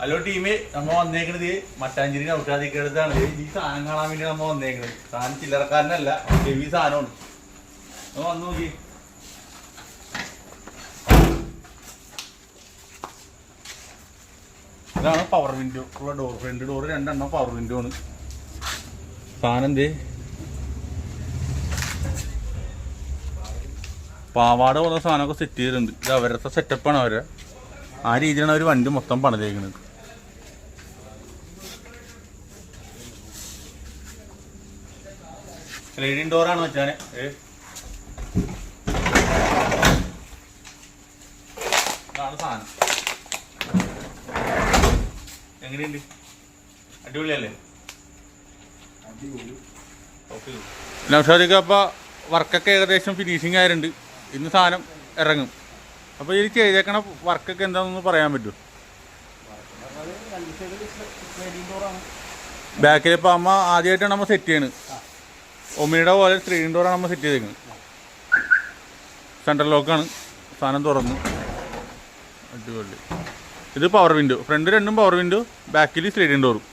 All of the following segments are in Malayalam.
ഹലോ ടീമേ നമ്മ വന്നേക്കണത് മട്ടാഞ്ചേരി നൗഷാദിക്കടുത്താണ്. ഈ സാധനം കാണാൻ വേണ്ടി നമ്മ വന്നേക്കണത്. സാധനം ചില്ലറക്കാരനല്ല. ഹെവി സാധനമാണ്. നമ്മ വന്നു നോക്കി. ഇതാണ് പവർ വിൻഡോ ഉള്ള ഡോർ ഫ്രണ്ട് ഡോർ രണ്ടെണ്ണം പവർ വിൻഡോ ആണ്. സാധനം എന്തേ? പാവാട പോകുന്ന സാധനമൊക്കെ സെറ്റ് ചെയ്തിട്ടുണ്ട്. ഇത് അവരുടെ സെറ്റപ്പാണ് അവരെ ആ രീതിയിലാണ് അവർ വണ്ടി മൊത്തം പണിതേക്കുന്നത് സ്ലൈഡിങ് ഡോറാണ് വെച്ചാൽ ഇതാണ് സാധനം. എങ്ങനെയുണ്ട്? അടിപൊളിയല്ലേ? ഓക്കെ. നൗഷാദിക്ക് അപ്പോൾ വർക്കൊക്കെ ഏകദേശം ഫിനിഷിങ് ആയിട്ടുണ്ട്. ഇന്ന് സാധനം ഇറങ്ങും. അപ്പോൾ ഇത് ചെയ്തേക്കണ വർക്കൊക്കെ എന്താണെന്ന് പറയാൻ പറ്റുമോ ബാക്കിൽ ഇപ്പോൾ അമ്മ ആദ്യമായിട്ടാണ് നമ്മൾ സെറ്റ് ചെയ്യണത് ഒമിനിയുടെ പോലെ സ്ക്രീൻ ഡോറാണ് നമ്മൾ സെറ്റ് ചെയ്തേക്കുന്നത്. സെൻട്രൽ ലോക്കാണ് സാധനം തുറന്നു. അടിപൊളി. ഇത് പവർ വിൻഡോ ഫ്രണ്ട് രണ്ടും പവർ വിൻഡോ ബാക്കിൽ സ്ലൈഡിങ് ഡോറും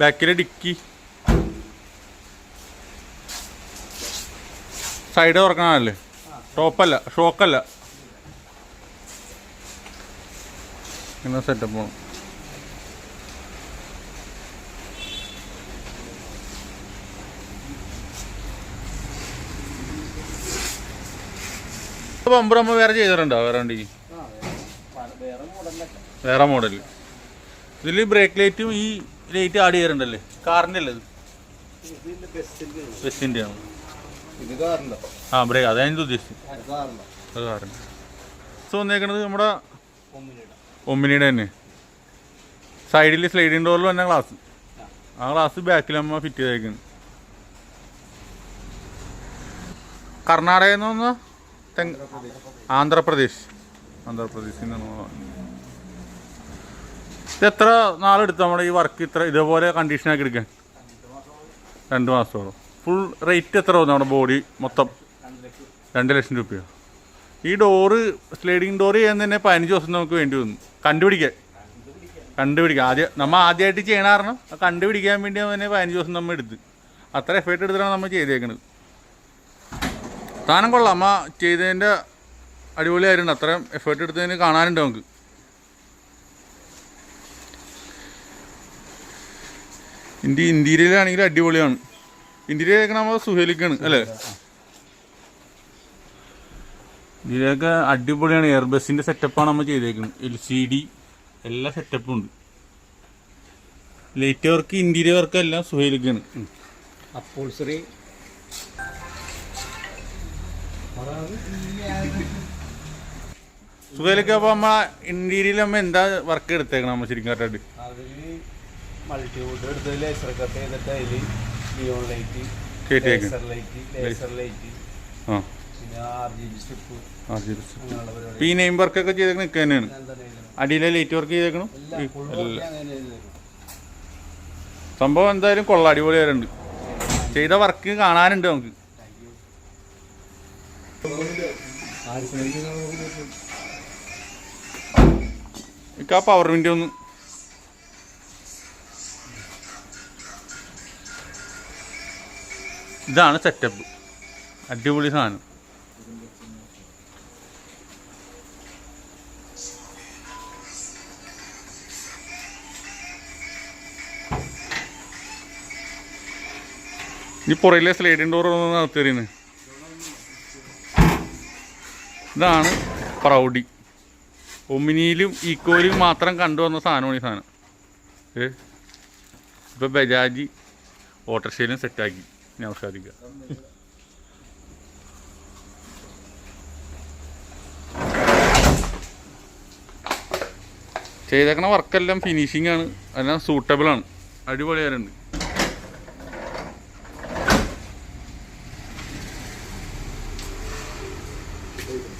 ബാക്കിലെ ഡിക്കി. സൈഡ് തുറക്കണല്ലേ ടോപ്പല്ല ഷോക്കല്ല ഇങ്ങനെ സെറ്റപ്പ് ആണ് പമ്പർ നമ്മൾ വേറെ ചെയ്തിട്ടുണ്ടോ? വേറെ വണ്ടിക്ക് വേറെ മോഡൽ ഇതിൽ ബ്രേക്ക് ലൈറ്റും ഈ ലൈറ്റ് ആഡ് ചെയ്യാറുണ്ടല്ലേ കാറിന്റെ അല്ലേ ബസ്സിന്റെ ആണ് ആ ബ്രേക്ക് അതാണ് ഉദ്ദേശിച്ചത്. അത് കാറുണ്ടോ സോ വന്നേക്കണത് നമ്മുടെ ഒമ്മിനിയുടെ തന്നെ. സൈഡിൽ സ്ലൈഡിങ് ഡോറിൽ തന്നെ ഗ്ലാസ് ആ ഗ്ലാസ് ബാക്കിൽ അമ്മ ഫിറ്റ് ചെയ്തേക്കുന്നു. കർണാടക നിന്ന് തെങ് ആന്ധ്രാപ്രദേശ്. ആന്ധ്രാപ്രദേശിൽ നിന്ന് ഇത് എത്ര നാളെടുത്തു നമ്മുടെ ഈ വർക്ക് ഇത്ര ഇതേപോലെ കണ്ടീഷനാക്കി എടുക്കാൻ? രണ്ട് മാസത്തോളം. ഫുൾ റേറ്റ് എത്ര വന്നു നമ്മുടെ ബോഡി മൊത്തം? രണ്ട് ലക്ഷം രൂപയോ? ഈ ഡോറ് സ്ലൈഡിങ് ഡോറ് ചെയ്യാൻ തന്നെ പതിനഞ്ച് ദിവസം നമുക്ക് വേണ്ടി വന്നു. കണ്ടുപിടിക്കാൻ. കണ്ടുപിടിക്കാം ആദ്യം നമ്മൾ ആദ്യമായിട്ട് ചെയ്യണ കാരണം കണ്ടുപിടിക്കാൻ വേണ്ടി തന്നെ പതിനഞ്ച് ദിവസം നമ്മൾ എടുത്ത്. അത്ര എഫേർട്ട് എടുത്തിട്ടാണ് നമ്മൾ ചെയ്തേക്കണത്. സാധനം കൊള്ളാം. അമ്മ ചെയ്തതിന്റെ അടിപൊളിയായിരുന്നു അത്രയും എഫേർട്ട് എടുത്തതിന് കാണാനുണ്ട് നമുക്ക്. ഇന്ത്യ ഇന്ത്യയിലാണെങ്കിൽ അടിപൊളിയാണ്. ഇന്ത്യയിലേക്ക് നമ്മൾ സുഹേലിക്കാണ് അല്ലേ? ഇതിലൊക്കെ അടിപൊളിയാണ്. എയർ ബസ്സിന്റെ സെറ്റപ്പാണ് നമ്മൾ ചെയ്തേക്കുന്നത്. എൽ സി ഡി എല്ലാ സെറ്റപ്പും ഉണ്ട്. ലൈറ്റ് വർക്ക് ഇന്റീരിയർ വർക്ക് എല്ലാം സുഹേലിക്കാണ്. അപ്പോൾസറി സുഹേലിക്ക് അപ്പോൾ നമ്മ ഇന്റീരിയറിൽ നമ്മൾ എന്താ വർക്ക് എടുത്തേക്കണം നമ്മൾ ശരിക്കും കറക്റ്റ് മൾട്ടിവുഡ് എടുത്ത് ലേസർ കട്ട് ചെയ്തിട്ട് neon light laser light laser light ആ. ഈ നെയിം വർക്കൊക്കെ ചെയ്തേക്കണ നിൽക്കുക തന്നെയാണ്. എന്താ അടിയിലെ ലൈറ്റ് വർക്ക് ചെയ്തേക്കണം. സംഭവം എന്തായാലും കൊള്ള അടിപൊളി വരുന്നുണ്ട് ചെയ്ത വർക്ക് കാണാനുണ്ട് നമുക്ക്. ഇക്ക ആ പവർ വിൻഡോ ഒന്ന്. ഇതാണ് സെറ്റപ്പ് അടിപൊളി സാധനം. ഈ പുറയിലെ സ്ലൈഡിങ് ഡോർ നടത്തിയത് ഇതാണ് പ്രൗഡി ഒമിനിയിലും ഈക്കോയിലും മാത്രം കണ്ടുവന്ന സാധനമാണ് ഈ സാധനം. ഏ? ഇപ്പം ബജാജ് ഓട്ടോറിക്ഷയിലും സെറ്റാക്കി നമസ്കാരിക്കുക ചെയ്തേക്കണ വർക്കെല്ലാം ഫിനിഷിംഗ് ആണ്. എല്ലാം സൂട്ടബിളാണ് അടിപൊളിയായിട്ടുണ്ട്.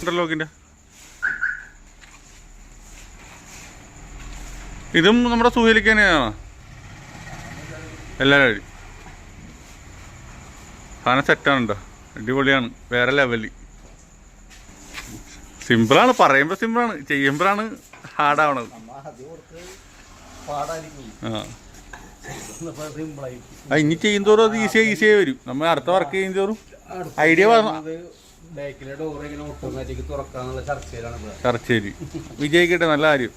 ഇന്റർലോക്കിന്റെ ഇതും നമ്മുടെ സുഹേലിക്ക് തന്നെയാണ്. എല്ലാ വഴി സാധനം സെറ്റാണ് കേട്ടോ അടിപൊളിയാണ്. വേറെ ലെവലിൽ സിമ്പിളാണ് പറയുമ്പോൾ സിമ്പിളാണ് ചെയ്യുമ്പോഴാണ് ഹാർഡാവണത് ആ. ഇനി ചെയ്യുന്നതോറും അത് ഈസിയായി ഈസിയായി വരും. നമ്മൾ അടുത്ത വർക്ക് ചെയ്യുന്നതോറും ഐഡിയ ബാക്കിലെ ഡോർ ചർച്ചയിലാണ് വിജയിക്കട്ടെ നല്ല കാര്യം.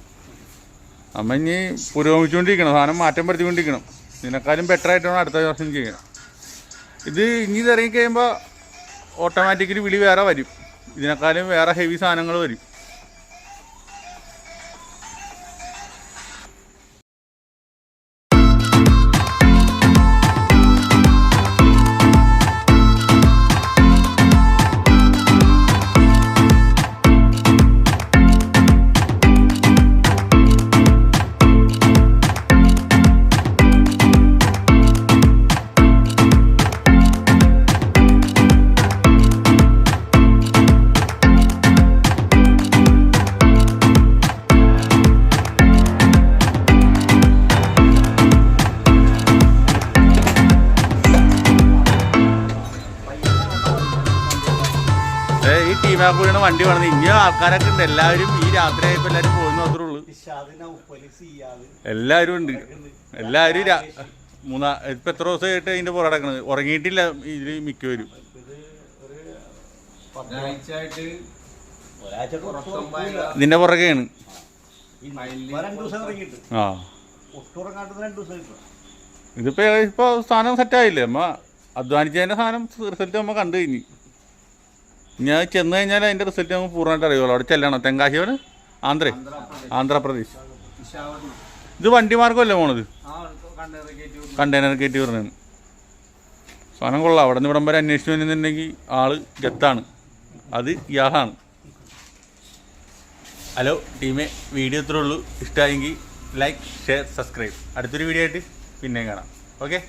അമ്മ ഇനി പുരോഗമിച്ചുകൊണ്ടിരിക്കണം സാധനം മാറ്റം വരുത്തിക്കൊണ്ടിരിക്കണം. ഇതിനെക്കാളും ബെറ്റർ ആയിട്ടാണ് അടുത്ത ദിവസം ചെയ്യണം ഇത് ഇനി ഇറങ്ങി കഴിയുമ്പോൾ ഓട്ടോമാറ്റിക്കലി വിളി വേറെ വരും. ഇതിനേക്കാളും വേറെ ഹെവി സാധനങ്ങൾ വരും. കൂടിയാണ് വണ്ടി വേണത് ഇങ്ങനെ ആൾക്കാരൊക്കെ ഉണ്ട്. എല്ലാവരും ഈ രാത്രി ആയപ്പോ എല്ലാരും പോകുന്നു മാത്രമേ ഉള്ളൂ. എല്ലാവരും ഉണ്ട്. എല്ലാവരും മൂന്നാ ഇപ്പൊ എത്ര ദിവസമായിട്ട് അതിന്റെ പുറടക്കണത് ഉറങ്ങിയിട്ടില്ല ഇതിൽ മിക്കവരും. ഇതിന്റെ പുറകെയാണ്. ആ. ഇതിപ്പോ ഇപ്പൊ സാധനം സെറ്റ് ആയില്ലേ? അമ്മ അധ്വാനിച്ചതിന്റെ സാധനം റിസൾട്ട് നമ്മ കണ്ടു കഴിഞ്ഞു. ഞാൻ ചെന്ന് കഴിഞ്ഞാൽ അതിന്റെ റിസൾട്ട് നമുക്ക് പൂർണമായിട്ട് അറിയുള്ളൂ. അവിടെ ചെല്ലണം? തെങ്കാശിയോട് ആന്ധ്ര? ആന്ധ്രാപ്രദേശ്. ഇത് വണ്ടി മാർഗമല്ലേ പോണത്? കണ്ടെയ്നർ കയറ്റി പറഞ്ഞാണ് സാധനം കൊള്ളാം. അവിടെ നിന്ന് ഇവിടം വരെ അന്വേഷിച്ചു വരുന്നുണ്ടെങ്കിൽ ആൾ ഗത്താണ്. അത് ഇയാളാണ്. ഹലോ ടീമെ വീഡിയോ ഇത്രേ ഉള്ളൂ. ഇഷ്ടമായെങ്കിൽ ലൈക്ക് ഷെയർ സബ്സ്ക്രൈബ്. അടുത്തൊരു വീഡിയോ ആയിട്ട് പിന്നെയും കാണാം. ഓക്കെ?